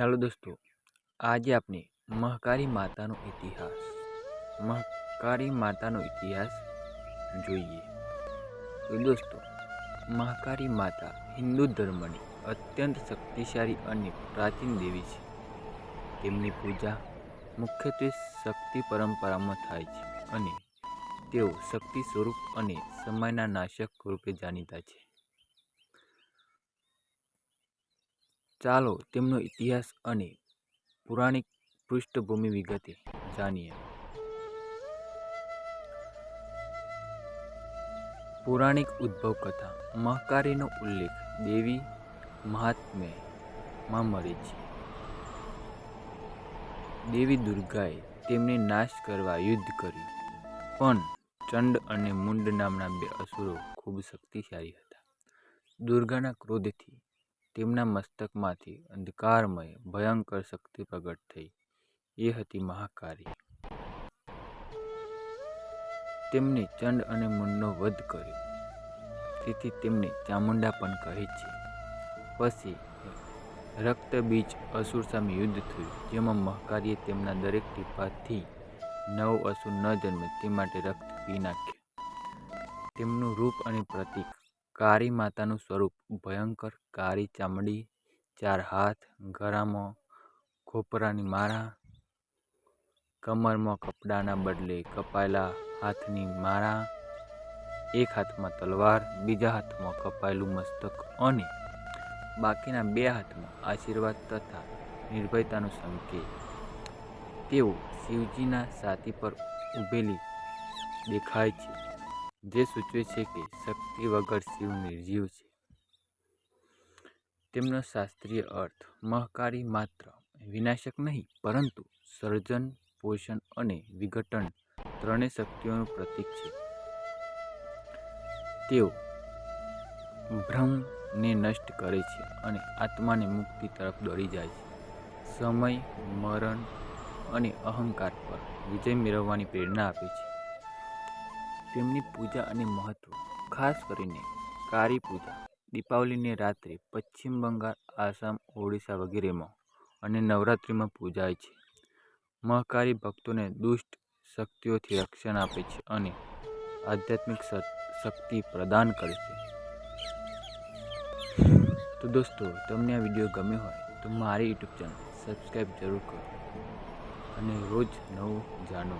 Hello દોસ્તો, આજે આપણે મહાકાળી માતાનો ઇતિહાસ મહાકાળી માતાનો ઇતિહાસ જોઈએ. તો દોસ્તો મહાકાળી માતા હિન્દુ ધર્મની અત્યંત શક્તિશાળી અને પ્રાચીન દેવી છે. તેમની પૂજા મુખ્યત્વે શક્તિ પરંપરામાં થાય છે અને તેઓ શક્તિ સ્વરૂપ અને સમયના નાશક રૂપે જાણીતા છે. ચાલો તેમનો ઇતિહાસ અને પૌરાણિક પૃષ્ઠભૂમિ વિગતે જાણીએ. પૌરાણિક ઉદ્ભવ કથા. મહાકારીનો ઉલ્લેખ. દેવી મહાત્મ્યમાં મળે છે. દેવી દુર્ગાએ તેમને નાશ કરવા યુદ્ધ કર્યું. પણ ચંડ અને મુંડ નામના બે અસુરો ખૂબ શક્તિશાળી હતા. દુર્ગાના ક્રોધથી તેમના મસ્તકમાંથી અંધકારમય, ભયંકર શક્તિ પ્રગટ થઈ. એ હતી મહાકાળી. તેમને ચંડ અને મુનનો વધ કર્યો. તેથી તેમને ચામુંડા પણ કહે છે. પછી રક્તબીજ અસુર સામે યુદ્ધ થયું, જેમાં મહાકાળીએ તેમના દરેક ટીપાથી નવ અસુર ન જન્મે તે માટે રક્ત પી નાખ્યું. તેમનું રૂપ અને પ્રતીક કાળી માતાનું સ્વરૂપ. ભયંકર કાળી ચામડી, ચાર હાથ ગરામાં ખોપરાની માળા, કમરમાં કપડાના બદલે કપાયેલા હાથની માળા, એક હાથમાં તલવાર, બીજા હાથમાં કપાયેલું મસ્તક અને બાકીના બે હાથમાં આશીર્વાદ તથા નિર્ભયતાનો સંકેત. તેઓ શિવજીના સાથી પર ઊભેલી દેખાય છે. જે સૂચવે છે કે શક્તિ વગર શિવ નિર્જીવ છે. તેમનો શાસ્ત્રીય અર્થ, મહકારી માત્ર વિનાશક નહીં, પરંતુ સર્જન, પોષણ અને વિઘટન ત્રણેય શક્તિઓનું પ્રતીક છે. તેઓ ભ્રમને નષ્ટ કરે છે અને આત્માને મુક્તિ તરફ દોડી જાય છે. સમય, મરણ અને અહંકાર પર વિજય મેળવવાની પ્રેરણા આપે છે. તેમની પૂજા અને મહત્વ, ખાસ કરીને કાળી પૂજા, દીપાવલીની રાત્રે પશ્ચિમ બંગાળ, આસામ, ઓડિશા વગેરેમાં અને નવરાત્રિમાં પૂજાય છે. મહાકાળી ભક્તોને દુષ્ટ શક્તિઓથી રક્ષણ આપે છે અને આધ્યાત્મિક શક્તિ પ્રદાન કરે છે. તો દોસ્તો, તમને આ વીડિયો ગમ્યો હોય તો મારી યુટ્યુબ ચેનલ સબસ્ક્રાઈબ જરૂર કરો અને રોજ નવું જાણો.